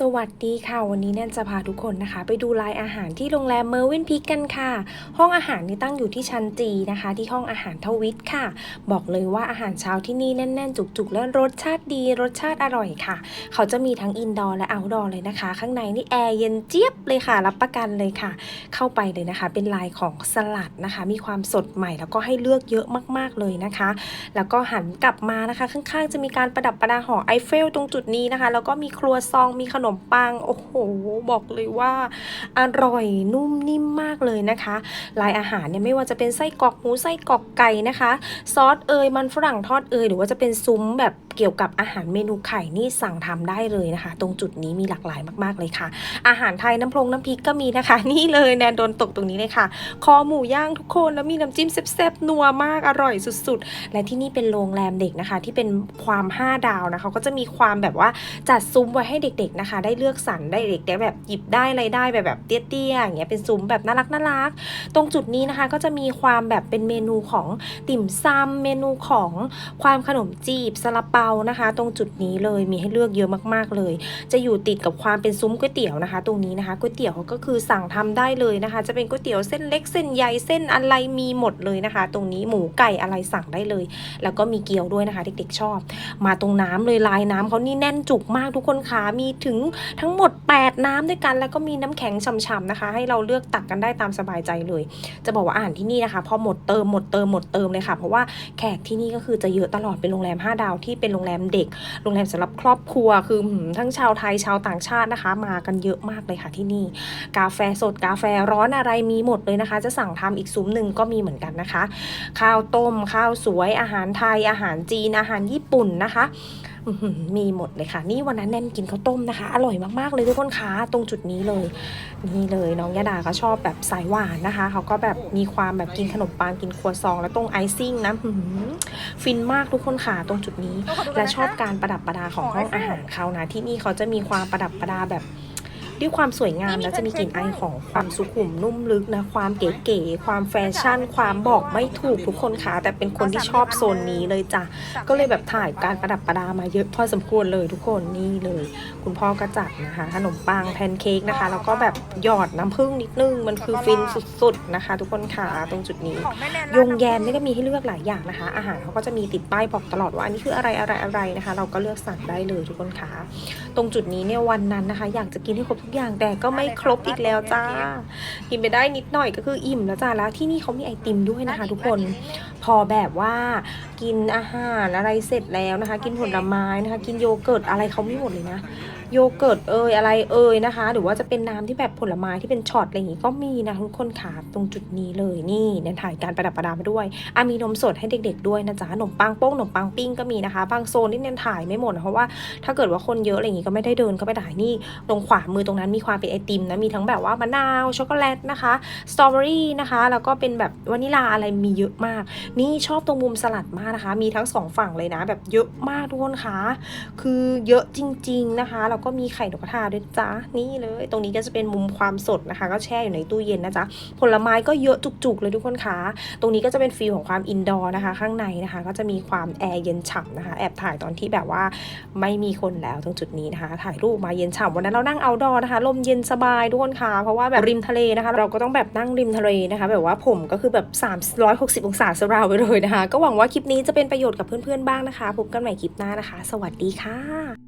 สวัสดีค่ะ วันนี้แนนจะพาทุกคนนะคะ ไปดูรายอาหารที่โรงแรมเมอร์วินพิกกันค่ะ ห้องอาหารนี่ตั้งอยู่ที่ชั้นจีนะคะ ที่ห้องอาหารทวิตค่ะ บอกเลยว่าอาหารเช้าที่นี่แน่น ๆ จุกๆ และรสชาติดีรสชาติอร่อยค่ะ เขาจะมีทั้งอินดอร์และเอาท์ดอร์เลยนะคะ ข้างในนี่แอร์เย็นเจี๊ยบเลยค่ะ รับประกันเลยค่ะ เข้าไปเลยนะคะ เป็นลายของสลัดนะคะ มีความสดใหม่แล้วก็ให้เลือกเยอะมากๆเลยนะคะ แล้วก็หันกลับมานะคะ ข้างๆ จะมีการประดับประดาหอไอเฟลตรงจุดนี้นะคะ แล้วก็มีครัวซองมีขขนมปัง โอ้โห บอกเลยว่า อร่อยนุ่มนิ่มมากเลยนะคะ ลายอาหารเนี่ยไม่ว่าจะเป็นไส้กรอกหมูไส้กรอกไก่นะคะ ซอสเอยมันฝรั่งทอดเอยหรือว่าจะเป็นซุ้มแบบ เกี่ยวกับอาหารเมนูไข่นี่สั่งทำได้เลยนะคะ ตรงจุดนี้มีหลากหลายมาก ๆเลยค่ะ อาหารไทยน้ำพรงน้ำพริกก็มีนะคะ นี่เลยแนนโดนตกตรงนี้เลยค่ะ คอหมูย่างทุกคนแล้วมีน้ำจิ้มแซ่บๆนัวมากอร่อยสุดๆ และที่นี่เป็นโรงแรมเด็กนะคะ ที่เป็นความ 5 ดาวนะคะ ก็จะมีความแบบว่าจัดซุ้มไว้ให้เด็ก ๆนะคะ ได้เลือกสรรได้เด็กได้แบบหยิบได้อะไรได้แบบแบบเตี้ยๆอย่างเงี้ยเป็นซุ้มแบบน่ารักน่ารักตรงจุดนี้นะคะก็จะมีความแบบเป็นเมนูของติ่มซำเมนูของความขนมจีบซาลาเปานะคะ ตรงจุดนี้เลยมีให้เลือกเยอะมากๆเลย จะอยู่ติดกับความเป็นซุ้มก๋วยเตี๋ยวนะคะ ตรงนี้นะคะก๋วยเตี๋ยวก็คือสั่งทำได้เลยนะคะ จะเป็นก๋วยเตี๋ยวเส้นเล็กเส้นใหญ่เส้นอะไรมีหมดเลยนะคะ ตรงนี้หมูไก่อะไรสั่งได้เลย แล้วก็มีเกี๊ยวด้วยนะคะ เด็กๆชอบ มาตรงน้ำเลยลายน้ำเขานี่แน่นจุกมากทุกคนคะมีถึงทั้งหมด 8 น้ำด้วยกัน แล้วก็มีน้ำแข็งฉ่ำๆนะคะ ให้เราเลือกตักกันได้ตามสบายใจเลย จะบอกว่าอาหารที่นี่นะคะ พอหมดเติมหมดเติมหมดเติมเลยค่ะ เพราะว่าแขกที่นี่ก็คือจะเยอะตลอดเป็นโรงแรม 5 ดาวที่เป็นโรงแรมเด็ก โรงแรมสำหรับครอบครัว คือทั้งชาวไทยชาวต่างชาตินะคะ มากันเยอะมากเลยค่ะที่นี่ กาแฟสดกาแฟร้อนอะไรมีหมดเลยนะคะ จะสั่งทำอีกซุ้มหนึ่งก็มีเหมือนกันนะคะ ข้าวต้ม ข้าวสวยอาหารไทยอาหารจีนอาหารญี่ปุ่นนะคะ มีหมดเลยค่ะ นี่วันนั้นแน่นกินข้าวต้มนะคะ อร่อยมากๆเลยทุกคนคะตรงจุดนี้เลยนี่เลยน้องยาดาก็ชอบแบบสายหวานนะคะ เขาก็แบบมีความแบบกินขนมปังกินครัวซอง แล้วตรงไอซิ่งนะอื้อหือฟินมากทุกคนค่ะตรงจุดนี้ และชอบการประดับประดาของห้องอาหารเขานะที่นี่เขาจะมีความประดับประดาแบบ ด้วยความสวยงามแล้วจะมีกลิ่นไอของความสุขุมนุ่มลึกนะ ความเก๋ๆความแฟชั่น ความบอกไม่ถูกทุกคนค่ะแต่เป็นคนที่ชอบโซนนี้เลยจ้ะก็เลยแบบถ่ายการประดับประดามาเยอะพอสมควรเลยทุกคนนี่เลย คุณพ่อก็จัดนะคะขนมปังแพนเค้กนะคะแล้วก็แบบหยอดน้ำผึ้งนิดนึงมันคือฟินสุดๆนะคะ ทุกคนค่ะตรงจุดนี้ยงแยมนี่ก็มีให้เลือกหลายอย่างนะคะ อาหารเขาก็จะมีติดป้ายบอกตลอดว่าอันนี้คืออะไรอะไรอะไรนะคะ เราก็เลือกสั่งได้เลยทุกคนค่ะตรงจุดนี้เนี่ยวันนั้นนะคะ อยากจะกินให้ครบทุกอย่างแต่ก็ไม่ครบอีกแล้วจ้า กินไปได้นิดหน่อยก็คืออิ่มแล้วจ้าแล้วที่นี่เขามีไอติมด้วยนะคะ ทุกคน พอแบบว่ากินอาหารอะไรเสร็จแล้วนะคะ กินผลไม้นะคะ กินโยเกิร์ตอะไรเขาไม่หมดเลยนะโยเกิร์ตเอยอะไรเอยนะคะ หรือว่าจะเป็นน้ำที่แบบผลไม้ที่เป็นช็อตอะไรอย่างงี้ก็มีนะทุกคนค่ะตรงจุดนี้เลยนี่เนี่ยถ่ายการประดับประดามาด้วยอะมีนมสดให้เด็ก ๆ ด้วยนะจ๊ะขนมปังโป้งขนมปังปิ้งก็มีนะคะบางโซนนี่เนี่ยถ่ายไม่หมดนะเพราะว่าถ้าเกิดว่าคนเยอะอะไรอย่างงี้ก็ไม่ได้เดินเข้าไปถ่ายนี่ตรงขวามือตรงนั้นมีความเป็นไอติมนะมีทั้งแบบว่ามะนาวช็อกโกแลตนะคะสตรอเบอรี่นะคะแล้วก็เป็นแบบวานิลาอะไรมีเยอะมาก นี่ชอบตรงมุมสลัดมากนะคะ มีทั้งสองฝั่งเลยนะ แบบเยอะมากทุกคนคะคือเยอะจริง ๆนะคะ แล้วก็มีไข่นกกระทาด้วยจ้านี่เลย ตรงนี้ก็จะเป็นมุมความสดนะคะ ก็แช่อยู่ในตู้เย็นนะจ๊ะ ผลไม้ก็เยอะจุกๆเลยทุกคนคะ ตรงนี้ก็จะเป็นฟีลของความอินดอร์นะคะ ข้างในนะคะ ก็จะมีความแอร์เย็นฉ่ำนะคะ แอบถ่ายตอนที่แบบว่าไม่มีคนแล้วตรงจุดนี้นะคะ ถ่ายรูปมาเย็นฉ่ำวันนั้นเรานั่งเอาดอนะคะ ลมเย็นสบายทุกคนคะเพราะว่าแบบริมทะเลนะคะ เราก็ต้องแบบนั่งริมทะเลนะคะ แบบว่าผมก็คือแบบ360 องศาสราไปเลยนะคะ ก็หวังว่าคลิปนี้นี้จะเป็นประโยชน์กับเพื่อนๆบ้างนะคะ พบกันใหม่คลิปหน้านะคะ สวัสดีค่ะ